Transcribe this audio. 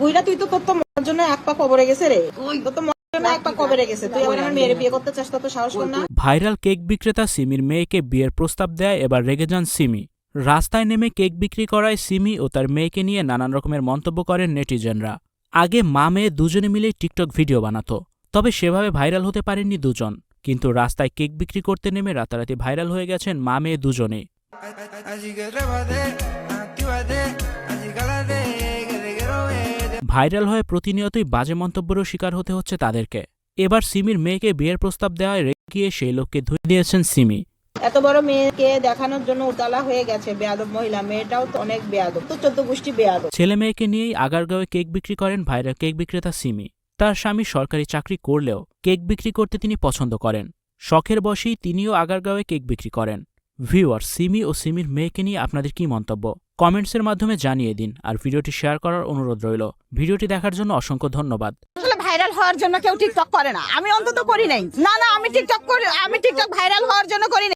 বুইরা তুই তো তোর তো মরার জন্য এক পা কবরে গেছে। রে তোর তো ভাইরাল কেক বিক্রেতা সিমির মেয়েকে বিয়ের প্রস্তাব দেয় এবার রেগে যান সিমি। রাস্তায় নেমে কেক বিক্রি করায় সিমি ও তার মেয়েকে নিয়ে নানান রকমের মন্তব্য করেন নেটিজেনরা। আগে মা মেয়ে দুজনে মিলেই টিকটক ভিডিও বানাতো তবে সেভাবে ভাইরাল হতে পারেননি দুজন। কিন্তু রাস্তায় কেক বিক্রি করতে নেমে রাতারাতি ভাইরাল হয়ে গেছেন মা মেয়ে দুজনেই। ভাইরাল হয়ে প্রতিনিয়তই বাজে মন্তব্যেরও শিকার হতে হচ্ছে তাদেরকে। এবার সিমির মেয়েকে বিয়ের প্রস্তাব দেওয়ায় গিয়ে সেই লোককে ধুয়ে দিয়েছেন সিমি। এত বড় মেয়েকে দেখানোর জন্য উতালা হয়ে গেছে বেয়াদব মহিলা। মেয়েটাও তো অনেক বেয়াদব তো চোদ্দ গোষ্ঠী বেয়াদব। ছেলে মেয়েকে নিয়েই আগারগাঁওয়ে কেক বিক্রি করেন ভাইরাল কেক বিক্রেতা সিমি। তার স্বামী সরকারি চাকরি করলেও কেক বিক্রি করতে তিনি পছন্দ করেন। শখের বশেই তিনিও আগারগাঁওয়ে কেক বিক্রি করেন। ভিউয়ার সিমি ও সিমির মেয়েকে নিয়ে আপনাদের কি মন্তব্য? কমেন্টসের মাধ্যমে জানিয়ে দিন আর ভিডিওটি শেয়ার করার অনুরোধ রইল। ভিডিওটি দেখার জন্য অসংখ্য ধন্যবাদ। ভাইরাল হওয়ার জন্য কেউ টিকটক করে না। আমি অন্তত করি নাই। না না, আমি টিকটক করি আমি টিকটক ভাইরাল হওয়ার জন্য করি